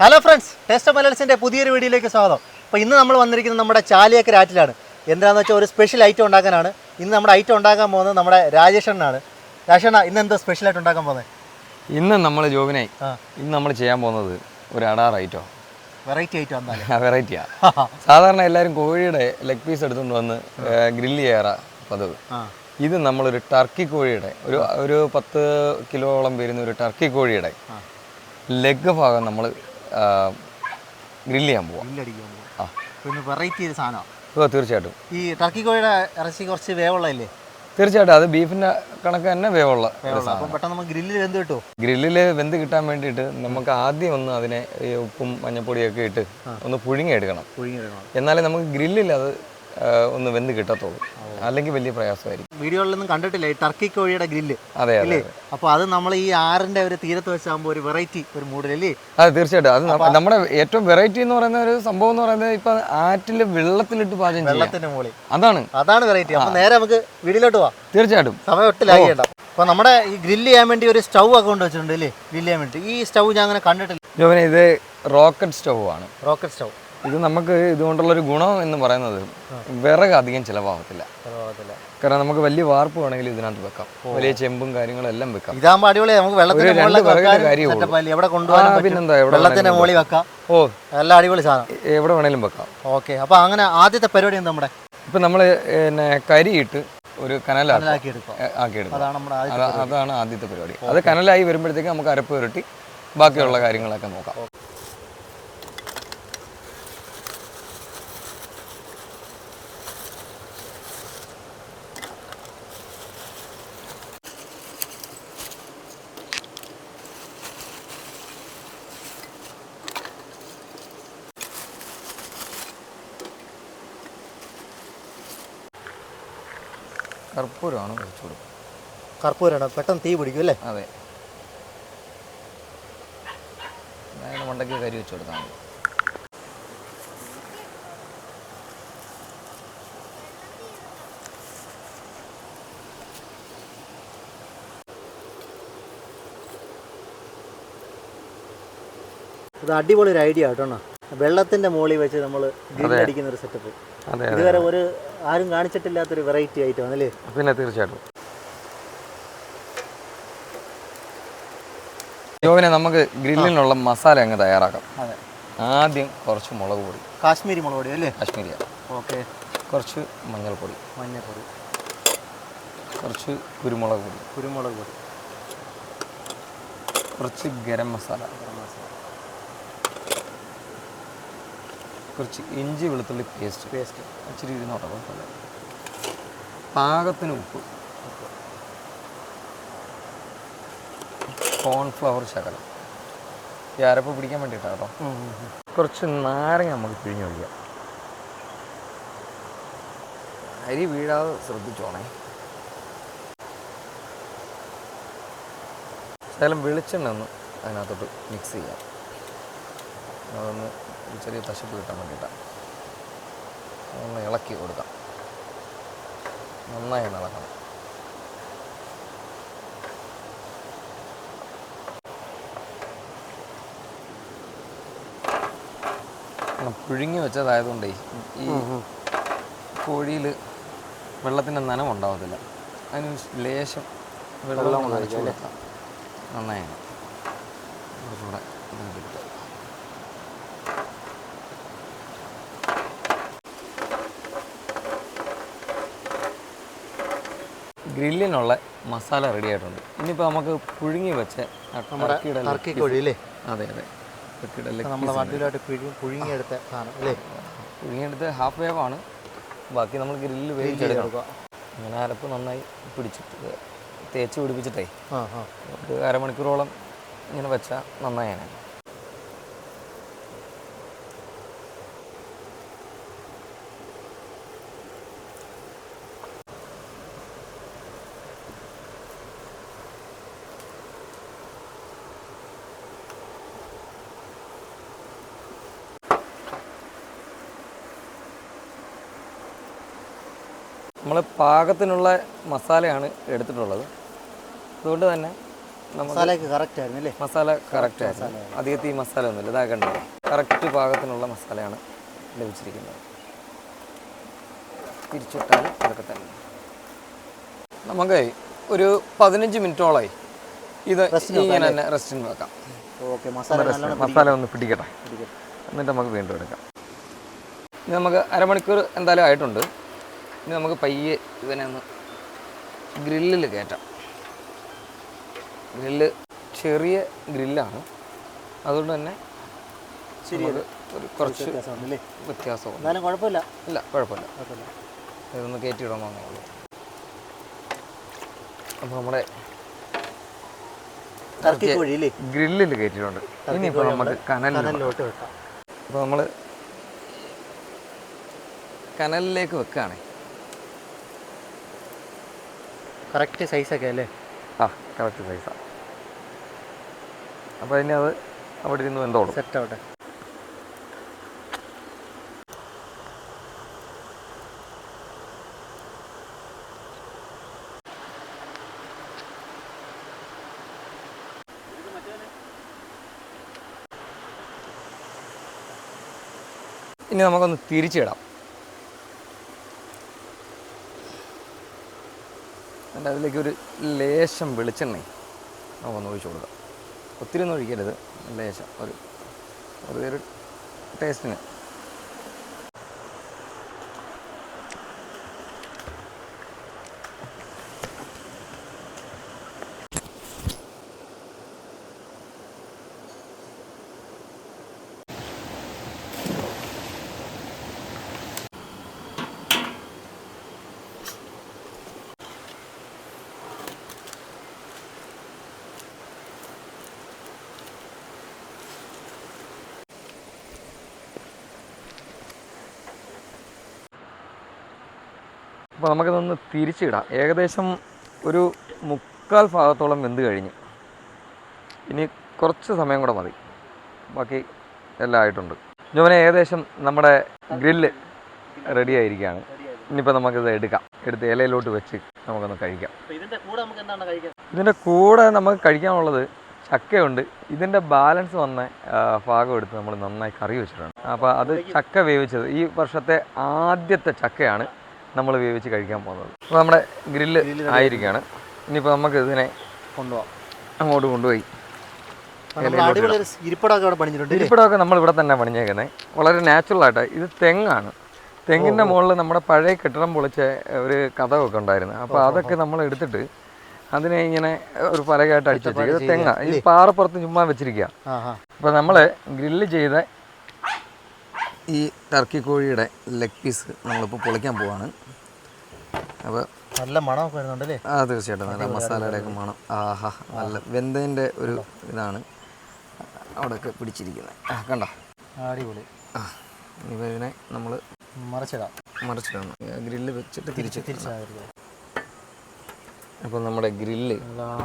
Hello friends taste of മലയാളസിന്റെ പുതിയൊരു വീഡിയോയിലേക്ക് സ്വാഗതം. അപ്പോൾ ഇന്ന് നമ്മൾ വന്നിരിക്കുന്നത് നമ്മുടെ ചാലിയക്കര ആറ്റിലാണ് എന്താണെന്ന് വെച്ചാൽ ഒരു സ്പെഷ്യൽ ഐറ്റം ഉണ്ടാക്കാനാണ്. ഇന്ന് നമ്മുടെ ഐറ്റം ഉണ്ടാക്കാൻ പോകുന്നത് നമ്മുടെ രാജേഷണ്ണാണ് രാജേഷണ്ണ ഇന്ന് എന്തോ സ്പെഷ്യലായിട്ട് ഉണ്ടാക്കാൻ പോകുന്നത് ഇന്ന് നമ്മൾ ജോബിനായി. ഇന്ന് നമ്മൾ ചെയ്യാൻ പോകുന്നത് ഒരു അടാർ ഐറ്റോ. വെറൈറ്റി ഐറ്റം വെറൈറ്റിയാ സാധാരണ എല്ലാവരും കോഴിയുടെ ലെഗ് പീസ് എടുത്തുകൊണ്ട് വന്ന് ഗ്രില്ല് ചെയ്യാറ പതിവ്. ഇത് നമ്മളൊരു ടർക്കി കോഴിയുടെ ഒരു ഒരു പത്ത് കിലോളം വരുന്ന ഒരു ടർക്കി കോഴിയുടെ ലെഗ് ഭാഗം നമ്മൾ ഗ്രില്ല് ചെയ്യാൻ പോവാം. ഗ്രില്ലടിക്കാൻ പോകും ആ. വെറൈറ്റി ഒരു സാധനമാണ് ഓ തീർച്ചയായിട്ടും. ഈ ടർക്കി കോഴിയുടെ ഇറച്ചി കുറച്ച് വേവുള്ളതല്ലേ തീർച്ചയായിട്ടും അത് ബീഫിന്റെ കണക്ക് തന്നെ വേവുള്ള ഒരു വേവുള്ള. അപ്പം പെട്ടെന്ന് നമുക്ക് ഗ്രില്ലിൽ വെന്ത് കിട്ടുമോ ഗ്രില്ലിൽ വെന്ത് കിട്ടാൻ വേണ്ടിയിട്ട് നമുക്ക് ആദ്യം ഒന്ന് അതിനെ ഈ ഉപ്പും മഞ്ഞപ്പൊടിയൊക്കെ ഇട്ട് ഒന്ന് പുഴുങ്ങിയെടുക്കണം എടുക്കണം. എന്നാലേ നമുക്ക് ഗ്രില്ലിൽ അത് ഒന്ന് വെന്ത് കിട്ടത്തുള്ളൂ. അല്ലെങ്കിൽ വലിയ പ്രയാസമായിരിക്കും. വീഡിയോകളിലൊന്നും കണ്ടിട്ടില്ല ഈ ടർക്കി കോഴിയുടെ ഗ്രില്ല് അതെ അല്ലേ അപ്പൊ അപ്പോൾ അത് നമ്മൾ ഈ ആറിന്റെ ഒരു തീരത്ത് വെച്ചാകുമ്പോൾ ഒരു വെറൈറ്റി ഒരു മൂഡിലല്ലേ അതെ തീർച്ചയായിട്ടും. അത് നമ്മ- നമ്മുടെ ഏറ്റവും വെറൈറ്റി എന്ന് പറയുന്ന ഒരു സംഭവം എന്ന് പറയുന്നത് ഇപ്പൊ ആറ്റിൽ വെള്ളത്തിലിട്ട് പാചകം വെള്ളത്തിന്റെ മുകളിൽ അതാണ്. അതാണ് വെറൈറ്റി അപ്പൊ നേരെ നമുക്ക് വീടിലോട്ട് പോവാം. തീർച്ചയായിട്ടും. സമയം ഒട്ടും ലാഗ് ചെയ്യണ്ട. അപ്പോൾ നമ്മുടെ ഈ ഗ്രില്ല് ചെയ്യാൻ വേണ്ടി ഒരു സ്റ്റൗ ഒക്കെ കൊണ്ട് വെച്ചിട്ടുണ്ട് അല്ലേ ഗ്രില്ല് ചെയ്യാൻ വേണ്ടി. ഈ സ്റ്റൗ ഞാൻ അങ്ങനെ കണ്ടിട്ടില്ല. ജോബിനെ ഇത് റോക്കറ്റ് സ്റ്റൗ ആണ്. Rocket stove. ഇത് നമുക്ക് ഇതുകൊണ്ടുള്ള ഒരു ഗുണം എന്ന് പറയുന്നത് വിറക് അധികം ചിലവാകത്തില്ല. കാരണം നമുക്ക് വലിയ വാർപ്പ് വേണമെങ്കിൽ ഇതിനകത്ത് വെക്കാം. വലിയ ചെമ്പും കാര്യങ്ങളും എല്ലാം വെക്കാം. ഇതാകുമ്പോൾ നമുക്ക് വെള്ളത്തിന്റെ മുകളിൽ വെക്കാം. ഓ. എല്ലാം അടിപൊളി സാധനം. എവിടെ വേണേലും വെക്കാം. ഓക്കെ. അപ്പൊ അങ്ങനെ ആദ്യത്തെ പരിപാടി എന്താ നമ്മുടെ? ഇപ്പൊ നമ്മൾ പിന്നെ കരിയിട്ട് ഒരു കനലാക്കി. ആക്കിയെടുക്കും അതാണ് ആദ്യത്തെ പരിപാടി. അത് കനലായി വരുമ്പോഴത്തേക്ക് നമുക്ക് അരപ്പ് പുരട്ടി ബാക്കിയുള്ള കാര്യങ്ങളൊക്കെ നോക്കാം. കർപ്പൂരമാണ് ഒഴിച്ചു കൊടുക്കുക. കർപ്പൂരമാണ് പെട്ടെന്ന് തീ പിടിക്കും അല്ലേ? അതെ. അതിന് മണ്ടയ്ക്ക് കരി വെച്ച് കൊടുത്താൽ മതി. ഇത് അടിപൊളി ഒരു ഐഡിയ കേട്ടോ വെള്ളത്തിന്റെ മുകളിൽ വെച്ച് നമ്മൾ ഗ്രില്ല് അടിക്കുന്ന ഒരു സെറ്റപ്പ് ഇതുവരെ ഒരു ആരും കാണിച്ചിട്ടില്ലാത്തൊരു വെറൈറ്റി ഐറ്റം അല്ലേ പിന്നെ തീർച്ചയായിട്ടും. ജോവിനെ നമുക്ക് ഗ്രില്ലിനുള്ള മസാല അങ്ങ് തയ്യാറാക്കാം. അതെ. ആദ്യം കുറച്ച് മുളക് പൊടി. കാശ്മീരി മുളക് പൊടി അല്ലേ? കാശ്മീരി ഓക്കെ. കുറച്ച് മഞ്ഞൾപ്പൊടി. മഞ്ഞൾപ്പൊടി. കുറച്ച് കുരുമുളക് പൊടി. കുരുമുളക് പൊടി. കുറച്ച് ഗരം മസാല ഗരം മസാല കുറച്ച് ഇഞ്ചി വെളുത്തുള്ളി പേസ്റ്റ്. പേസ്റ്റ്. ഇച്ചിരി ഇരുന്നോട്ടെ കുഴപ്പമില്ല പാകത്തിന് ഉപ്പ്. കോൺഫ്ലവർ ശകലം. ഈ അരപ്പ് പിടിക്കാൻ വേണ്ടിയിട്ടാണ് കേട്ടോ. കുറച്ച് നാരങ്ങ നമുക്ക് പിഴിഞ്ഞ് ഒഴിക്കാം. അരി വീഴാതെ ശ്രദ്ധിച്ചോണേ ശകലം വെളിച്ചെണ്ണ ഒന്ന് അതിനകത്തോട്ട് മിക്സ് ചെയ്യാം. അതൊന്ന് ഒരു ചെറിയ തശപ്പ് കിട്ടാൻ വേണ്ടിയിട്ടാണ് ഒന്ന് ഇളക്കി കൊടുക്കാം. നന്നായി ഇളക്കണം. പുഴുങ്ങി വെച്ചതായതുകൊണ്ടേ ഈ കോഴിയിൽ വെള്ളത്തിന്റെ നനം ഉണ്ടാവത്തില്ല അതിന് ലേശം വെള്ളം കൊടുക്കാം. നന്നായി. കുറച്ചുകൂടെ ഗ്രില്ലിനുള്ള മസാല റെഡി ആയിട്ടുണ്ട്. ഇനിയിപ്പോൾ നമുക്ക് പുഴുങ്ങി വെച്ച ടർക്കി കോഴി അല്ലേ അതെ അതെ. വണ്ടിയിലോട്ട് പുഴുങ്ങിയെടുത്ത സാധനം അല്ലേ? പുഴുങ്ങിയെടുത്ത് ഹാഫ് വേവ് ആണ്. ബാക്കി നമ്മൾ ഗ്രില്ലിൽ വേവിച്ചെടുക്കണം. എടുക്കുക. അങ്ങനെ അരപ്പ് നന്നായി പിടിച്ചിട്ട് തേച്ച് പിടിപ്പിച്ചിട്ടേ. ഒരു അരമണിക്കൂറോളം ഇങ്ങനെ വെച്ചാൽ നന്നായാണ് നമ്മൾ പാകത്തിനുള്ള മസാലയാണ് എടുത്തിട്ടുള്ളത്. അതുകൊണ്ട് തന്നെ മസാലയ്ക്ക് മസാലയൊക്കെ കറക്റ്റ് ആയിരുന്നു അല്ലേ? മസാല കറക്റ്റ് ആയിരുന്നു. അധികത്ത് ഈ മസാല ഒന്നുമില്ല. ഇതാ കണ്ടോ? കറക്റ്റ് പാകത്തിനുള്ള മസാലയാണ് ലഭിച്ചിരിക്കുന്നത്. തിരിച്ചിട്ടാൽ അതൊക്കെ തന്നെ. നമുക്ക് ഒരു പതിനഞ്ച് മിനിറ്റോളായി. ഇത് ഇങ്ങനെ തന്നെ റെസ്റ്റിന് വെക്കാം. ഓക്കെ മസാല മസാല ഒന്ന് പിടിക്കട്ടെ. പിടിക്കും. എന്നിട്ട് നമുക്ക് വീണ്ടും എടുക്കാം. ഇനി നമുക്ക് അരമണിക്കൂർ എന്തായാലും ആയിട്ടുണ്ട്. ഇനി നമുക്ക് പയ്യെ ഇവനെ ഒന്ന് ഗ്രില്ലിൽ കയറ്റാം. ഗ്രില്ല് ചെറിയ ഗ്രില്ലാണ്. അതുകൊണ്ട് തന്നെ ഒരു കുറച്ച് വ്യത്യാസമാണ് എന്നാലും കുഴപ്പമില്ല. ഇല്ല കുഴപ്പമില്ല. ഇതൊന്ന് കയറ്റിയിടണമെന്നേ ഉള്ളൂ അപ്പോൾ നമ്മുടെ ഗ്രില്ലിൽ കയറ്റിയിട്ടുണ്ട്. ഇനിയിപ്പോൾ നമുക്ക് കനലിലോട്ട് വെക്കാം. അപ്പോൾ നമ്മൾ കനലിലേക്ക് വെക്കുകയാണേ. കറക്റ്റ് സൈസൊക്കെ അല്ലേ? ആ കറക്റ്റ് സൈസാണ് അപ്പോൾ ഇനി അത് അവിടെ ഇരുന്ന് എന്തോളും സെറ്റ് ആവട്ടെ ഇനി നമുക്കൊന്ന് തിരിച്ചിടാം. എന്നിട്ട് അതിലേക്ക് ഒരു ലേശം വെളിച്ചെണ്ണ നമുക്കൊന്ന് ഒഴിച്ചു കൊടുക്കാം. ഒത്തിരി ഒന്നും ഒഴിക്കരുത്. ലേശം ഒരു ഒരു ടേസ്റ്റിന് അപ്പോൾ നമുക്കിതൊന്ന് തിരിച്ചിടാം. ഏകദേശം ഒരു മുക്കാൽ ഭാഗത്തോളം വെന്ത് കഴിഞ്ഞു. ഇനി കുറച്ച് സമയം കൂടെ മതി. ബാക്കി എല്ലാം ആയിട്ടുണ്ട്. ജോനെ ഏകദേശം നമ്മുടെ ഗ്രില്ല് റെഡി ആയിരിക്കുകയാണ്. ഇനിയിപ്പോൾ നമുക്കിത് എടുക്കാം. എടുത്ത് ഇലയിലോട്ട് വെച്ച് നമുക്കൊന്ന് കഴിക്കാം. ഇതിന്റെ കൂടെ നമുക്ക് കഴിക്കാനുള്ളത് ചക്കയുണ്ട്. ഇതിന്റെ ബാലൻസ് വന്ന ഭാഗം എടുത്ത് നമ്മൾ നന്നായി കറി വെച്ചിട്ടുണ്ട്. അപ്പോൾ അത് ചക്ക വേവിച്ചത് ഈ വർഷത്തെ ആദ്യത്തെ ചക്കയാണ്. നമ്മൾ വേവിച്ച് കഴിക്കാൻ പോകുന്നത്. അപ്പോൾ നമ്മുടെ ഗ്രില്ല് ആയിരിക്കുകയാണ് ഇനിയിപ്പോൾ നമുക്ക് ഇതിനെ കൊണ്ടുപോകാം അങ്ങോട്ട് കൊണ്ടുപോയി ഇരിപ്പിടമൊക്കെ നമ്മൾ ഇവിടെ തന്നെ പണിഞ്ഞേക്കുന്നത് വളരെ നാച്ചുറൽ ആയിട്ട് ഇത് തെങ്ങാണ്. തെങ്ങിന്റെ മുകളിൽ നമ്മുടെ പഴയ കെട്ടിടം പൊളിച്ച ഒരു കഥമൊക്കെ ഉണ്ടായിരുന്നു. അപ്പോൾ അതൊക്കെ നമ്മൾ എടുത്തിട്ട് അതിനെ ഇങ്ങനെ ഒരു പലകയായിട്ട് അടിച്ചു ഇത് തെങ്ങ. ഈ പാറപ്പുറത്ത് ചുമ്മാ വെച്ചിരിക്കുക. അപ്പോൾ നമ്മൾ ഗ്രില്ല് ചെയ്ത ഈ ടർക്കി കോഴിയുടെ ലെഗ് പീസ് നമ്മളിപ്പോൾ പൊളിക്കാൻ പോവാണ്. അപ്പോൾ നല്ല മണമൊക്കെ വരുന്നുണ്ട് അല്ലേ ആ തീർച്ചയായിട്ടും. നല്ല മസാലയുടെ ഒക്കെ മണം. ആഹാ നല്ല വെന്തതിന്റെ ഒരു ഇതാണ് അവിടെയൊക്കെ പിടിച്ചിരിക്കുന്നത് ആ കണ്ടോ? അടിപൊളി. ആ ഇനിയിപ്പോൾ ഇതിനെ നമ്മൾ മറിച്ചിടാം. മറച്ചിടണം. ഗ്രില്ല് വെച്ചിട്ട് തിരിച്ച് തിരിച്ചായിരുന്നു അപ്പോൾ നമ്മുടെ ഗ്രില്ല്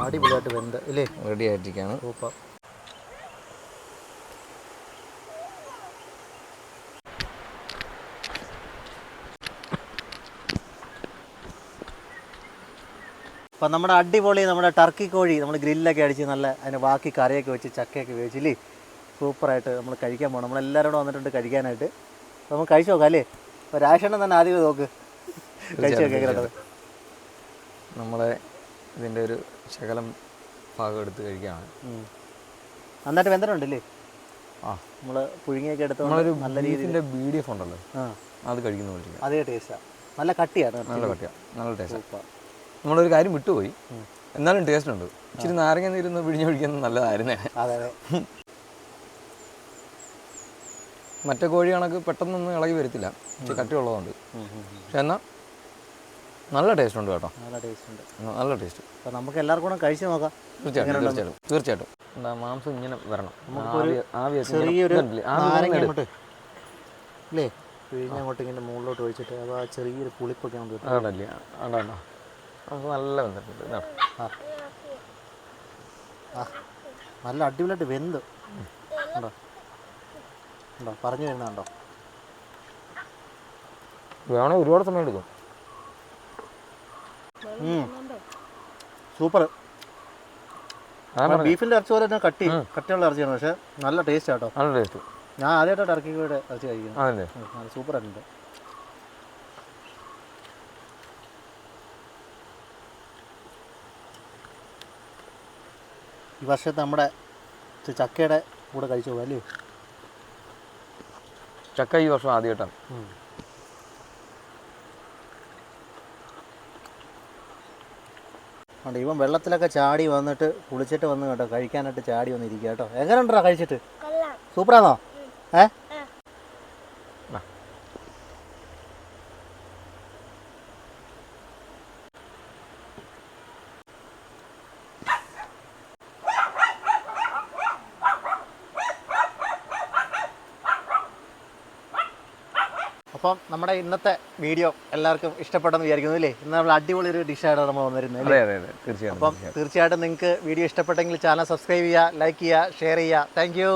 അടിപൊളിയായിട്ട് വെന്ത് അല്ലേ റെഡി ആയിട്ടിരിക്കുകയാണ് അപ്പം നമ്മുടെ അടിപൊളി നമ്മുടെ ടർക്കി കോഴി നമ്മൾ ഗ്രില്ലൊക്കെ അടിച്ച് നല്ല അതിന് ബാക്കി കറിയൊക്കെ വെച്ച് ചക്കയൊക്കെ വെച്ച് ഇല്ലേ സൂപ്പറായിട്ട് നമ്മൾ കഴിക്കാൻ പോകണം നമ്മളെല്ലാവരും കൂടെ വന്നിട്ടുണ്ട് കഴിക്കാനായിട്ട്. അപ്പോൾ നമുക്ക് കഴിച്ചു നോക്കാം അല്ലേ? അപ്പോൾ രാഷണം തന്നെ ആദ്യം നോക്ക്. കഴിച്ചു നോക്കാം നമ്മളെ ഇതിന്റെ ഒരു ശകലം ഭാഗം എടുത്ത് കഴിക്കുകയാണ് നന്നായിട്ട് വെന്തനുണ്ടല്ലേ ആ. നമ്മൾ പുഴുങ്ങിയൊക്കെ എടുത്ത് നമ്മളൊരു നല്ല രീതിയിൽ ബീഫിന്റെ ബി ഡി എഫ് ഉണ്ടല്ലോ. ആ. അത് കഴിക്കുന്ന അതേ ടേസ്റ്റാണ് നല്ല കട്ടിയാണ് നല്ല കട്ടിയാണ് നല്ല ടേസ്റ്റ് സൂപ്പർ. നമ്മളൊരു കാര്യം വിട്ടുപോയി. എന്നാലും ടേസ്റ്റ് ഉണ്ട് ഇച്ചിരി നാരങ്ങ നീരുന്ന് പിഴിഞ്ഞ് പിടിക്കുന്നത് നല്ലതായിരുന്നേ. മറ്റേ കോഴി കണക്ക് പെട്ടെന്നൊന്നും ഇളകി വരത്തില്ല. ഇച്ചിരി കട്ടിയുള്ളതുകൊണ്ട് പക്ഷെ എന്നാൽ നല്ല ടേസ്റ്റ് ഉണ്ട് കേട്ടോ. നല്ല ടേസ്റ്റ് ഉണ്ട് നല്ല ടേസ്റ്റ്. അപ്പോൾ നമുക്ക് എല്ലാവർക്കും കൂടെ കഴിച്ച് നോക്കാം. തീർച്ചയായിട്ടും തീർച്ചയായിട്ടും തീർച്ചയായിട്ടും. എന്താ മാംസം ഇങ്ങനെ വരണം. ചെറിയൊരു അല്ലേ പിഴിഞ്ഞങ്ങോട്ട് ഇങ്ങനെ മുകളിലോട്ട് ഒഴിച്ചിട്ട് അപ്പോൾ ആ ചെറിയൊരു പുളിപ്പൊക്കെ നമുക്ക് നമുക്ക് നല്ല. ആ. ആ. നല്ല അടിപൊളിയായിട്ട് വെന്ത്. ഉണ്ടോ? ഉണ്ടോ? പറഞ്ഞു വരുന്നുണ്ടോ വേണേ ഒരുപാട് സമയം എടുക്കും. സൂപ്പർ. ബീഫിന്റെ ഇറച്ചി പോലെ തന്നെ കട്ടി. കട്ടിയുള്ള ഇറച്ചിയാണ് പക്ഷെ നല്ല ടേസ്റ്റ് ആട്ടോ നല്ല ടേസ്റ്റ്. ഞാൻ ആദ്യമായിട്ടാണ് ഇറക്കി കൂടെ ഇറച്ചി കഴിക്കുന്നത്. സൂപ്പർ ആയിട്ടുണ്ട് ഈ വർഷത്തെ നമ്മുടെ ചക്കയുടെ കൂടെ കഴിച്ചു പോകാം അല്ലേ? ചക്ക ഈ വർഷം ആദ്യമായിട്ടാണ്. ഉണ്ട് ഇവൻ വെള്ളത്തിലൊക്കെ ചാടി വന്നിട്ട് കുളിച്ചിട്ട് വന്ന് കേട്ടോ കഴിക്കാനായിട്ട് ചാടി വന്നിരിക്കുക കേട്ടോ. എങ്ങനെയുണ്ടാ കഴിച്ചിട്ട്? സൂപ്പറാണോ ഏ? അപ്പം നമ്മുടെ ഇന്നത്തെ വീഡിയോ എല്ലാവർക്കും ഇഷ്ടപ്പെട്ടെന്ന് വിചാരിക്കുന്നു അല്ലേ? ഇന്ന് നമ്മൾ അടിപൊളി ഒരു ഡിഷായിട്ട് നമ്മൾ വന്നിരുന്നത് തീർച്ചയായിട്ടും അപ്പം തീർച്ചയായിട്ടും നിങ്ങൾക്ക് വീഡിയോ ഇഷ്ടപ്പെട്ടെങ്കിൽ ചാനൽ സബ്സ്ക്രൈബ് ചെയ്യുക ലൈക്ക് ചെയ്യുക ഷെയർ ചെയ്യുക. Thank you